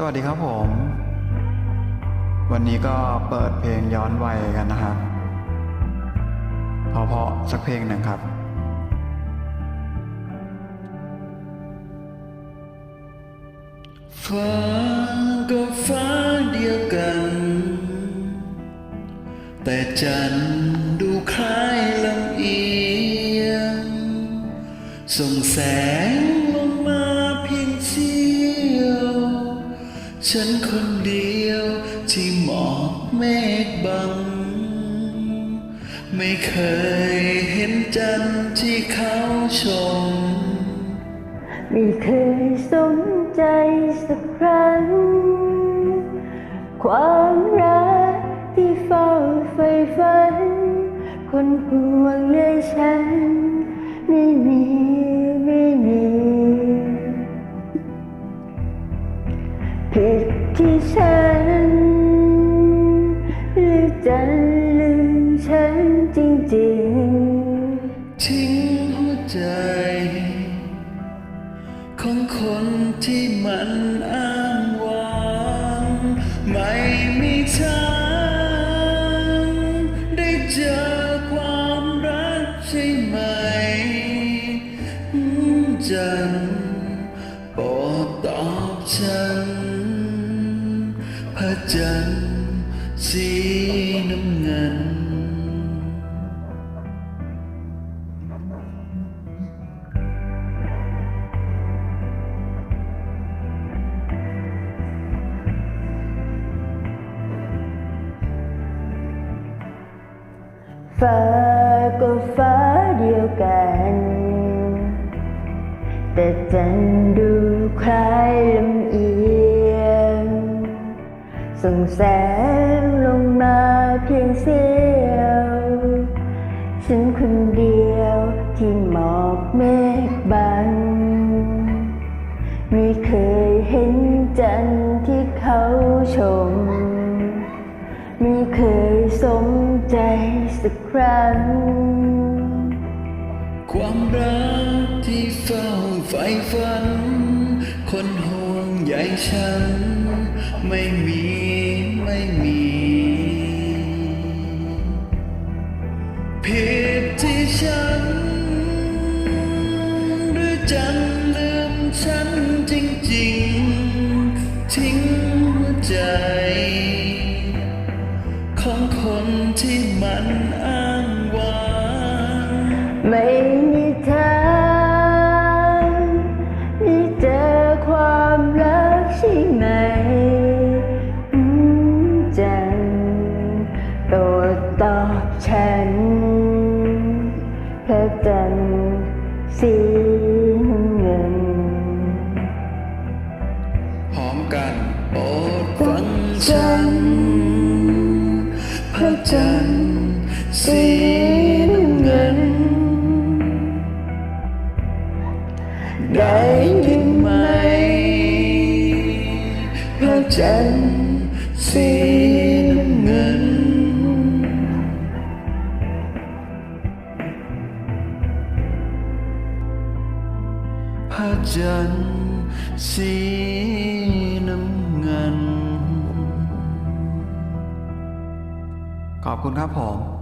สวัสดีครับผม วันนี้ก็เปิดเพลงย้อนวัยกันนะครับเพราะๆสักเพลงหนึ่งครับฟ้าก็ฟ้าเดียวกัน แต่จันดูคล้ายลำเอียงส่งแสง ฉันคนเดียวที่หมอกเมฆบัง ไม่เคยเห็นจันทร์ที่เขาชม ไม่เคยสนใจสักครั้ง ความรักที่เฝ้าใฝ่ฝัน คนห่วงเลยฉัน ที่ฉันหรือจะลืมฉันจริงๆ ทิ้งหัวใจ ของคนที่มันอ้างว้างไม่มีทางได้เจอความรักใช่ไหมจันโปรดตอบฉัน จันทร์สีน้ำเงิน ฟ้าก็ฟ้าเดียวกัน แต่จันดูคล้ายลำเอียง ส่งแสงลงมาเพียงเสี้ยวฉันคนเดียวที่หมอกเมฆบังไม่เคยเห็นจันทร์ที่เขาชม ไม่เคยสมใจสักครั้ง ความรักที่เฝ้าใฝ่ฝัน คนห่วงใยฉัน ไม่มี ที่มันอ้างว้างไม่มีทางได้เจอความรักใช่ไหมจันโปรดตอบฉันพระจันทร์สีน้ำเงินพร้อมกันโปรดฟังฉัน จันทร์สีน้ำเงิน ได้ยินไหมพระจันทร์สีน้ำเงิน พระจันทร์สี ขอบคุณครับผม